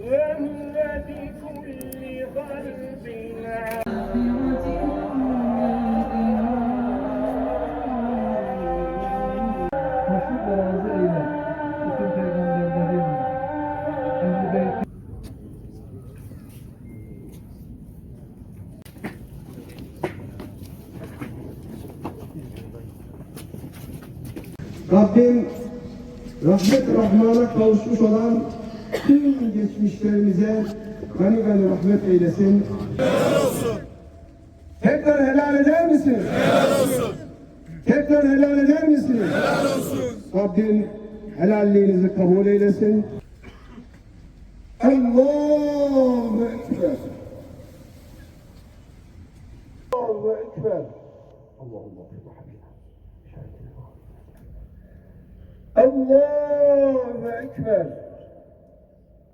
وهو بكل خلق عليم Hoşnut ve razı eyle. Bütün peygamberlerin, Ehl-i Beyt Rabbim rahmet rahmana kavuşmuş olan tüm geçmişlerimize gani gani rahmet eylesin. Helal olsun. Tekrar helal eder misiniz? Helal olsun. Tekrar helal eder misiniz? Helal olsun. Rabbim helalliğinizi kabul eylesin. Allahu Ekber. Allahu Ekber. Allah Allah. Ekber.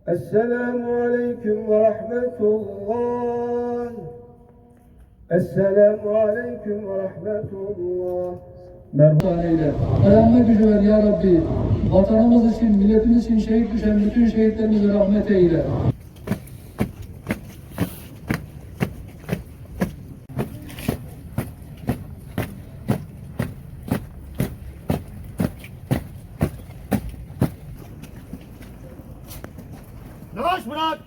Esselamu Aleyküm ve Rahmetullah. Esselamu Aleyküm ve Rahmetullah. Merhaba. eyle. Dayanma gücü ver ya Rabbi. Vatanımız için, milletimiz için şehit düşen bütün şehitlerimize rahmet eyle. Yavaş bırak.